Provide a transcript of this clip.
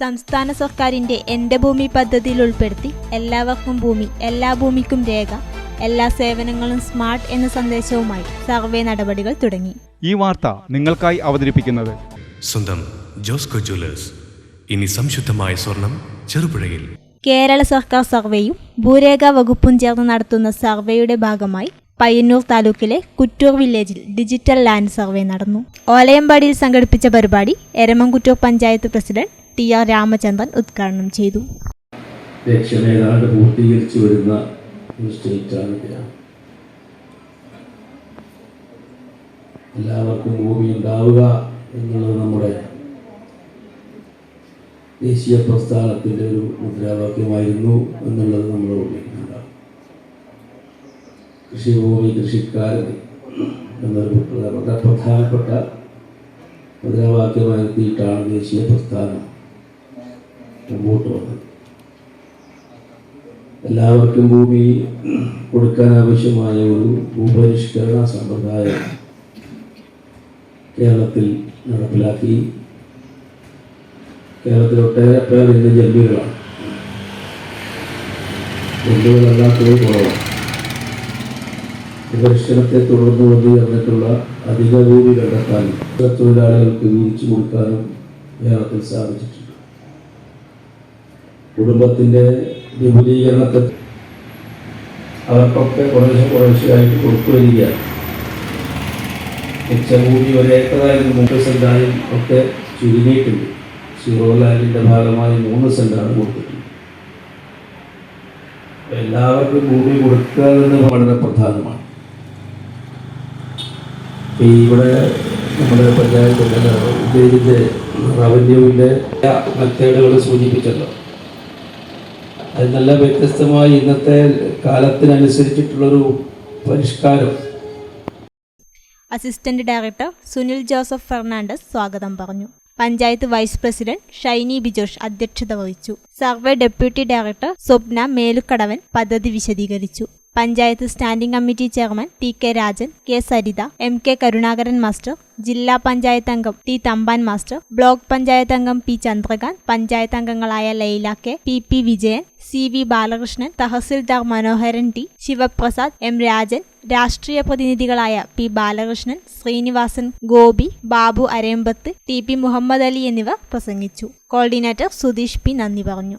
സംസ്ഥാന സർക്കാരിന്റെ എന്റെ ഭൂമി പദ്ധതിയിൽ ഉൾപ്പെടുത്തി എല്ലാവർക്കും ഭൂമി എല്ലാ ഭൂമിക്കും രേഖ എല്ലാ സേവനങ്ങളും സ്മാർട്ട് എന്ന സന്ദേശവുമായി സർവേ നടപടികൾ തുടങ്ങി. ഈ വാർത്ത നിങ്ങൾക്കായി അവതരിപ്പിക്കുന്നത് സ്വന്തം ജോസ്കോ ജ്വല്ലേഴ്സ്. ഇനി സംശുദ്ധമായ സ്വർണം ചെറുപുഴയിൽ. കേരള സർക്കാർ സർവേയും ഭൂരേഖ വകുപ്പും ചേർന്ന് നടത്തുന്ന സർവേയുടെ ഭാഗമായി പയ്യന്നൂർ താലൂക്കിലെ കുറ്റൂർ വില്ലേജിൽ ഡിജിറ്റൽ ലാൻഡ് സർവേ നടന്നു. ഓലയമ്പാടിയിൽ സംഘടിപ്പിച്ച പരിപാടി Eramamkuttur panchayat president T R Ramachandran ഉദ്ഘാടനം ചെയ്തു. പൂർത്തീകരിച്ചു വരുന്ന ഒരു എല്ലാവർക്കും ഭൂമി ഉണ്ടാവുക എന്നുള്ളത് നമ്മുടെ ദേശീയ പ്രസ്ഥാനത്തിന്റെ ഒരു മുദ്രാവാക്യമായിരുന്നു എന്നുള്ളത് നമ്മൾ ഓർമ്മിക്കുന്നുണ്ടാവും കൃഷിഭൂമി കൃഷിക്കാരൻ എന്നൊരു വളരെ പ്രധാനപ്പെട്ട മുദ്രാവാക്യമായിരുത്തിയിട്ടാണ് ദേശീയ പ്രസ്ഥാനം മുമ്പോട്ട് വന്നത്. എല്ലാവർക്കും ഭൂമി കൊടുക്കാൻ ആവശ്യമായ ഒരു ഭൂപരിഷ്കരണ സമ്പ്രദായം കേരളത്തിൽ നടപ്പിലാക്കി. കേരളത്തിൽ ഒട്ടേറെ പേർ ഇന്ന് ജന്മികളാണ്. ജന്മികളല്ലാത്തത് കുറവാണ്. വിപരിഷ്കരണത്തെ തുടർന്ന് വന്നു ചേർന്നിട്ടുള്ള അധിക ഭൂമി കണ്ടെത്താനും തൊഴിലാളികൾക്ക് വീതിച്ചു കൊടുക്കാനും കേരളത്തിൽ സാധിച്ചിട്ടുണ്ട്. കുടുംബത്തിന്റെ വിപുലീകരണത്തെ അവർക്കൊക്കെ കുറേശ്ശെ കുറേശ്ശെയായിട്ട് കൊടുത്തു വരികയാണ് മിച്ചഭൂമി ഒരേക്കറായിരുന്നു മുപ്പത് സെന്റായും ഒക്കെ ചുരുങ്ങിയിട്ടുണ്ട്. സീറോ ലാൻഡിന്റെ ഭാഗമായി മൂന്ന് സെന്റാണ് കൊടുത്തിട്ടുള്ളത്. എല്ലാവർക്കും ഭൂമി കൊടുക്കുക എന്ന് വളരെ പ്രധാനമാണ്. ഇവിടെ നമ്മുടെ പഞ്ചായത്തിന്റെ റവന്യൂവിന്റെ മെത്തേഡുകൾ സൂചിപ്പിച്ചല്ലോ. അത് നല്ല വ്യത്യസ്തമായി ഇന്നത്തെ കാലത്തിനനുസരിച്ചിട്ടുള്ളൊരു പരിഷ്കാരം. Assistant director Sunil Joseph Fernandez സ്വാഗതം പറഞ്ഞു. പഞ്ചായത്ത് വൈസ് പ്രസിഡന്റ് ഷൈനി ബിജോഷ് അധ്യക്ഷത വഹിച്ചു. Survey deputy director Swapna Melukkadavan പദ്ധതി വിശദീകരിച്ചു. Panchayat standing committee chairman T K Rajan K Saritha M K Karunakaran master ജില്ലാ പഞ്ചായത്ത് അംഗം T Thampan master block panchayat അംഗം പി ചന്ദ്രകാന്ത് പഞ്ചായത്ത് അംഗങ്ങളായ Laila K P P Vijayan C V Balakrishnan tahsildar Manoharan T Sivaprasad M Rajan രാഷ്ട്രീയ പ്രതിനിധികളായ P Balakrishnan Srinivasan Gopi Babu Arayambath T P Muhammad Ali എന്നിവർ പ്രസംഗിച്ചു. Coordinator Sudheesh P നന്ദി പറഞ്ഞു.